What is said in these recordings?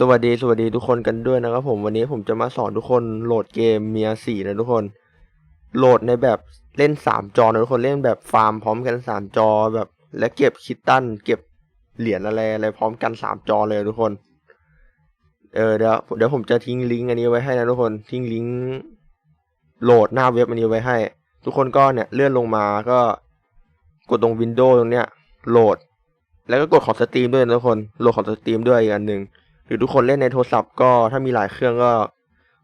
สวัสดีสวัสดีทุกคนกันด้วยนะครับผมวันนี้ผมจะมาสอนทุกคนโหลดเกมเมียสี่นะทุกคน โหลดในแบบเล่นสามจอนะทุกคนเล่นแบบฟาร์มพร้อมกันสามจอแบบ และเก็บคิตตันเก็บเหรียญอะไรอะไรพร้อมกันสามจอเลยทุกคน เออเดี๋ยวเดี๋ยวผมจะทิ้งลิงก์อันนี้ไว้ให้นะทุกคนทิ้งลิงก์โหลดหน้าเว็บอันนี้ไว้ให้ ทุกคนก็เนี่ยเลื่อนลงมาก็กดตรงวินโดว์ตรงเนี้ยโหลด แล้วก็กดของสตรีมด้วยนะทุกคนโหลดของสตรีมด้วยอีกอันหนึ่ง หรือทุกคนเล่นในโทรศัพท์ก็ถ้ามีหลายเครื่องก็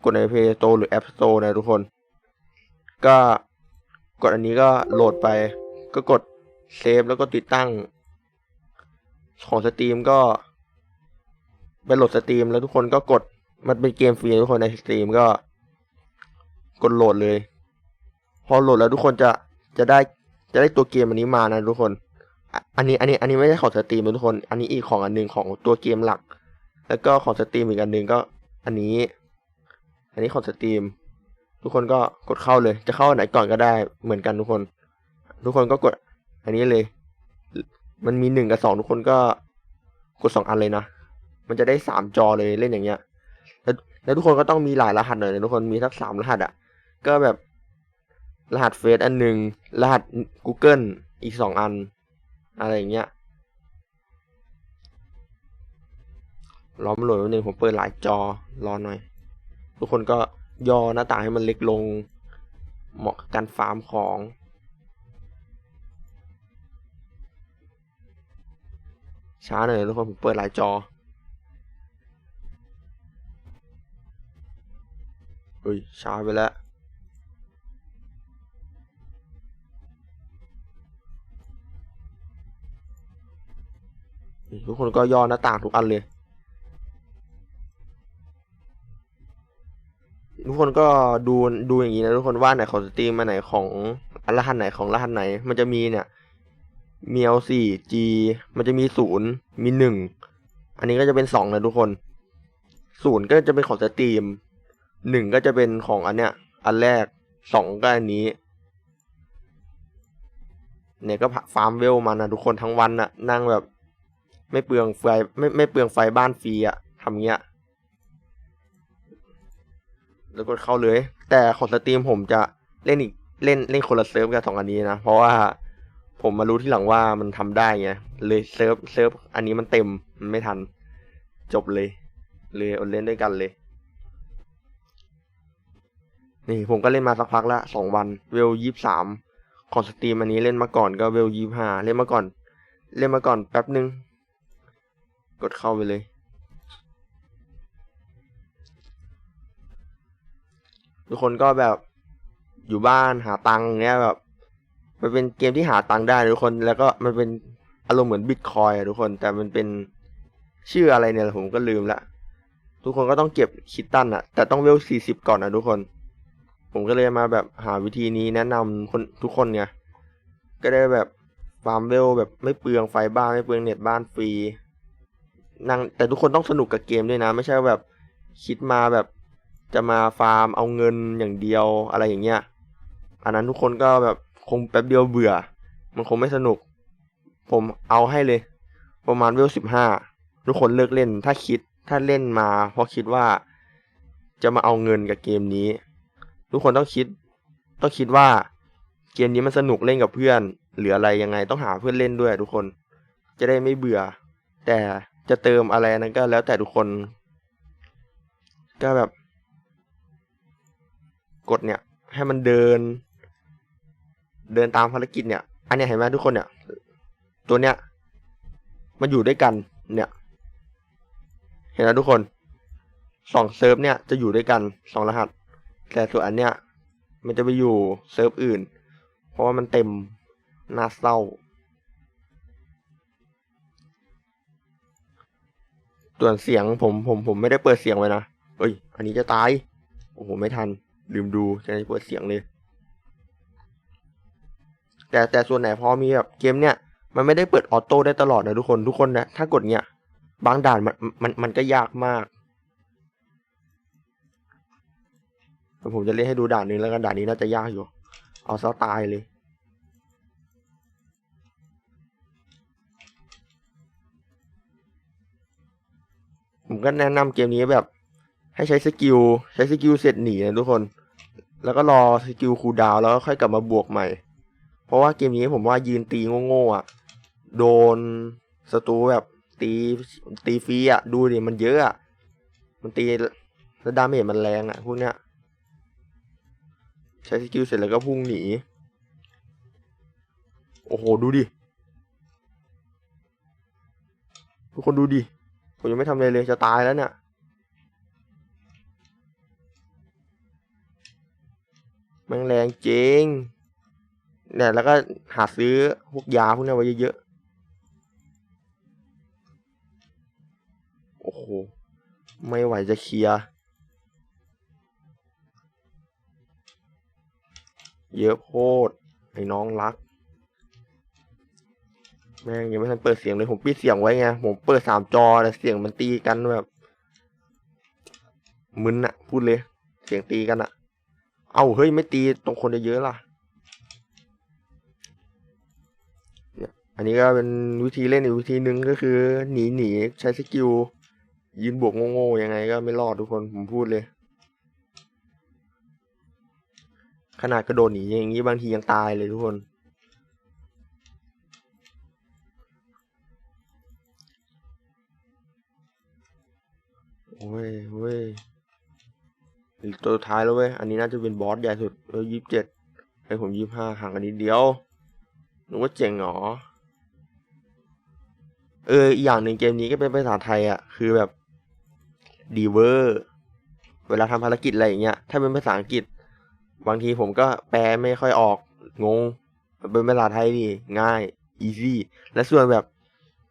กดใน Play Store หรือ App Store นะทุกคน ก็กดอันนี้ก็โหลดไป ก็กดเซฟแล้วก็ติดตั้ง ของสตรีมก็ไปโหลดสตรีมแล้วทุกคนก็กดมันเป็นเกมฟรีทุกคนในสตรีมก็กดโหลดเลย พอโหลดแล้วทุกคนจะจะได้จะได้ตัวเกมอันนี้มานะทุกคน อันนี้อันนี้อันนี้ไม่ใช่ของสตรีมนะทุกคน อันนี้อีกของอันหนึ่งของตัวเกมหลัก แล้วก็ของสตรีมอีกอันหนึ่งก็อันนี้ อันนี้ของสตรีม ทุกคนก็กดเข้าเลย จะเข้าอันไหนก่อนก็ได้เหมือนกันทุกคน ทุกคนก็กด อันนี้เลย มันมีหนึ่งกับสองทุกคนก็กดสองอันเลยนะ มันจะได้สามจอเลยเล่นอย่างเงี้ย แล้วแล้วทุกคนก็ต้องมีหลายรหัสหน่อยนะทุกคนมีทักสามรหัสอะ ก็แบบรหัสเฟซอันหนึ่งรหัส Google อีกสองอัน อะไรอย่างเงี้ย รอมันโหลดแป๊บนึงผมเปิดหลายจอรอหน่อย ทุกคนก็ย่อหน้าต่างให้มันเล็กลง เหมาะกับการฟาร์มของช้าหน่อยทุกคนผมเปิดหลายจอเฮ้ยช้าไปแล้ว ทุกคนก็ย่อหน้าต่างทุกอันเลย ทุกคนก็ดูดูอย่างนี้นะทุกคนว่าไหนของสตรีมมาไหนของรหัสไหนของรหัสไหน มันจะมีเนี่ยมี L4 G มันจะมีศูนย์มีหนึ่งอันนี้ก็จะเป็นสองนะทุกคนศูนย์ก็จะเป็นของสตรีมหนึ่งก็จะเป็นของอันเนี้ย อันแรกสองก็อันนี้ เนี่ยก็ฟาร์มเวลมันนะทุกคนทั้งวันน่ะนั่งแบบ ไม่เปลืองไฟไม่ไม่เปลืองไฟบ้านฟรีอะทำเงี้ย แล้วกดเข้าเลย แต่ของสตรีมผมจะเล่นอีกเล่นเล่นคนละเซิร์ฟกับสองอันนี้นะ เพราะว่าผมมารู้ที่หลังว่ามันทำได้ไงเลยเซิร์ฟเซิร์ฟอันนี้มันเต็มมันไม่ทัน จบเลย เลยอดเล่นด้วยกันเลย นี่ผมก็เล่นมาสักพักละสองวันเวลยี่สามของสตรีมอันนี้เล่นมาก่อนก็เวลยี่ห้าเล่นมาก่อน เล่นมาก่อนแป๊บนึง กดเข้าไปเลย ทุกคนก็แบบอยู่บ้านหาตังค์เงี้ยแบบ มันเป็นเกมที่หาตังค์ได้ทุกคนแล้วก็มันเป็นอารมณ์เหมือนบิตคอยทุกคน แต่มันเป็นชื่ออะไรเนี่ยผมก็ลืมละทุกคนก็ต้องเก็บคิตตันอะแต่ต้องเวลสี่สิบก่อนนะทุกคน ผมก็เลยมาแบบหาวิธีนี้แนะนำคนทุกคนไงก็ได้แบบฟาร์มเวลแบบไม่เปลืองไฟบ้านไม่เปลืองเน็ตบ้านฟรีนั่งแต่ทุกคนต้องสนุกกับเกมด้วยนะ ไม่ใช่แบบคิดมาแบบ จะมาฟาร์มเอาเงินอย่างเดียวอะไรอย่างเงี้ย อันนั้นทุกคนก็แบบคงแป๊บเดียวเบื่อ มันคงไม่สนุก ผมเอาให้เลย ประมาณเวลสิบห้าทุกคนเลิกเล่น ถ้าคิดถ้าเล่นมา เพราะคิดว่าจะมาเอาเงินกับเกมนี้ ทุกคนต้องคิด ต้องคิดว่าเกมนี้มันสนุกเล่นกับเพื่อน หรืออะไรยังไงต้องหาเพื่อนเล่นด้วยทุกคน จะได้ไม่เบื่อ แต่จะเติมอะไรนั้นก็แล้วแต่ทุกคน ก็แบบ กดเนี่ย ให้มันเดิน เดินตามภารกิจเนี่ย อันนี้เห็นไหมทุกคนเนี่ย ตัวเนี้ยมันอยู่ด้วยกันเนี่ย เห็นไหมทุกคนสองเซิร์ฟเนี่ยจะอยู่ด้วยกันสองรหัส แต่ส่วนอันเนี้ยมันจะไปอยู่เซิร์ฟอื่น เพราะว่ามันเต็มน่าเศร้าส่วนเสียงผมผมผมไม่ได้เปิดเสียงไว้นะเอ้ย อันนี้จะตาย โอ้โห ไม่ทัน ลืมดูจะได้เปิดเสียงเลย แต่แต่ส่วนไหนพอมีแบบเกมเนี่ย มันไม่ได้เปิดออโต้ได้ตลอดนะทุกคนทุกคนนะถ้ากดเนี่ยบางด่านมันมันมันก็ยากมากผมจะเล่นให้ดูด่านนึงแล้วกันด่านนี้น่าจะยากอยู่ เอาซะตายเลย ผมก็แนะนำเกมนี้แบบ ให้ใช้สกิล ใช้สกิลเสร็จหนีนะทุกคน แล้วก็รอสกิลคูลดาวแล้วก็ค่อยกลับมาบวกใหม่ เพราะว่าเกมนี้ผมว่ายืนตีโง่ๆอะ โดนศัตรูแบบตีตีฟรีอะ ดูดิมันเยอะอะ มันตีแล้วดาเมจมันแรงอะพวกเนี้ย ใช้สกิลเสร็จแล้วก็พุ่งหนี โอ้โห ดูดิ ทุกคนดูดิ ผมยังไม่ทำอะไรเลยจะตายแล้วเนี่ย มันแรงจริงเนี่ยแล้วก็หาซื้อพวกยาพวกนี้ไว้เยอะๆ โอ้โห ไม่ไหวจะเคลียร์ เยอะโพดไอ้น้องรัก แม่งยังไม่ทันเปิดเสียงเลย ผมปิดเสียงไว้ไง ผมเปิดสามจอแต่เสียงมันตีกันแบบ มึนอะพูดเลย เสียงตีกันอะ เอาเฮ้ยไม่ตีตรงคนเยอะๆล่ะ เนี่ยอันนี้ก็เป็นวิธีเล่นอีกวิธีหนึ่งก็คือหนีหนีใช้สกิลยืนบวกโง่ๆยังไงก็ไม่รอดทุกคนผมพูดเลย ขนาดกระโดดหนีอย่างนี้บางทียังตายเลยทุกคน ตัวท้ายแล้วเว้ย อันนี้น่าจะเป็นบอสใหญ่สุดเออยี่สิบเจ็ดให้ผมยี่สิบห้าห่างกันนิดเดียวนึกว่าเจ๋งเหรอ เอออีกอย่างหนึ่งเกมนี้ก็เป็นภาษาไทยอะ คือแบบดีเวอร์เวลาทำภารกิจอะไรอย่างเงี้ย ถ้าเป็นภาษาอังกฤษ บางทีผมก็แปลไม่ค่อยออก งง เป็นภาษาไทยนี่ง่าย easy และส่วนแบบ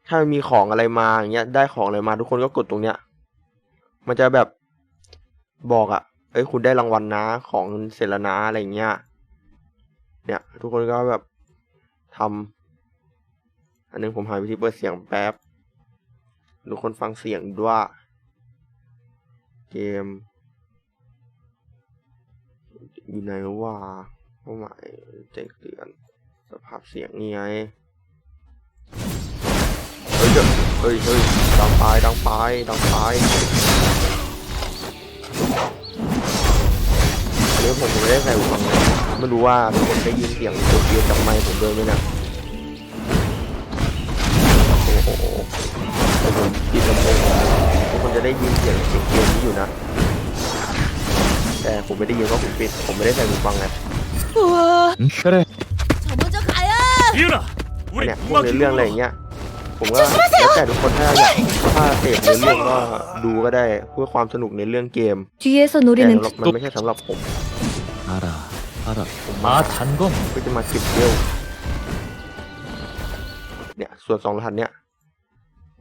ถ้ามันมีของอะไรมาอย่างเงี้ย ได้ของอะไรมาทุกคนก็กดตรงเนี้ย มันจะแบบบอกอะ่ะ เอ้ยคุณได้รางวัลนะของเสร็จแล้วนะอะไรเงี้ย เนี่ย ทุกคนก็แบบทำอันนึงผมหาวิธีเปิดเสียงแป๊บทุกคนฟังเสียงด้วย เกม อยู่ไหนว่าเป้าหมายแจ้งเตือนสภาพเสียงนี่ไงเฮ้ยเดี๋ยเฮ้ยเฮ้ยดังไปดังไปดังไป นี้ผมไม่ได้ใส่หูฟังไม่รู้ว่าคนได้ยินเสียงเสียงจากไมค์ผมด้วยไหมนะโอ้โหผมปิดลำโพงทุกคนจะได้ยินเสียงเสียงนี้อยู่นะ แต่ผมไม่ได้ยินเพราะผมปิด ผมไม่ได้ใส่หูฟังไงก็ได้เนี่ยพวกเรื่องอะไรอย่างเงี้ย ผมก็แล้วแต่ทุกคนถ้าอยากถ้าเสพเนื้อเรื่องก็ดูก็ได้เพื่อความสนุกในเรื่องเกม 뒤에서 แต่ 노리는 สำหรับมันไม่ใช่สำหรับผม 알아, 알아. ผมมา 아 단검 เพื่อจะมาเก็บเวลเนี่ย ส่วนสองรหัสเนี่ย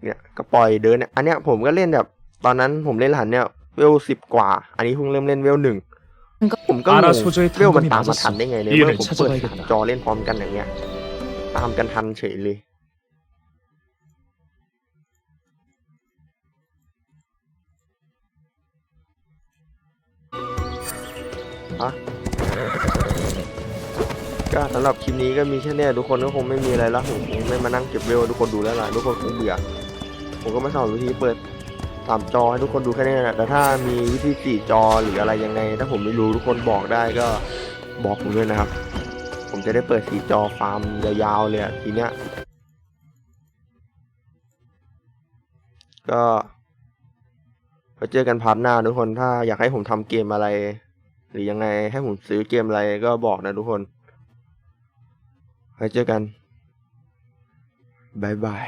เนี่ยก็ปล่อยเดินเนี่ย อันเนี้ยผมก็เล่นแบบ ตอนนั้นผมเล่นรหัสเนี่ยเวลสิบกว่า อันนี้เพิ่งเริ่มเล่นเวลหนึ่ง ผมก็ง อาง ราโซโจย เวลมัน ทำก็มี ตามมา มา ทันได้ไงเนี่ย อี เมื่ เร อน ผม ชัด เปิด จะไป สาม กัน จอเล่นพร้อมกันอย่างเงี้ย ตามกันทันเฉยเลย ฮะก็สำหรับคลิปนี้ก็มีแค่นี้ทุกคนก็คงไม่มีอะไรแล้วผมไม่มานั่งเก็บเวลทุกคนดูแล้วล่ะทุกคนคงเบื่อผมก็มาสอนวิธีเปิดสามจอให้ทุกคนดูแค่นี้นะแต่ถ้ามีวิธีสี่จอหรืออะไรยังไง ถ้าผมไม่รู้ทุกคนบอกได้ก็บอกผมด้วยนะครับ ผมจะได้เปิดสี่จอฟาร์มยาวๆเลยทีเนี้ยก็ไว้เจอกันพาร์ทหน้าทุกคนถ้าอยากให้ผมทำเกมอะไร หรือยังไงให้ผมซื้อเกมอะไรก็บอกนะทุกคน ไว้เจอกันบายบาย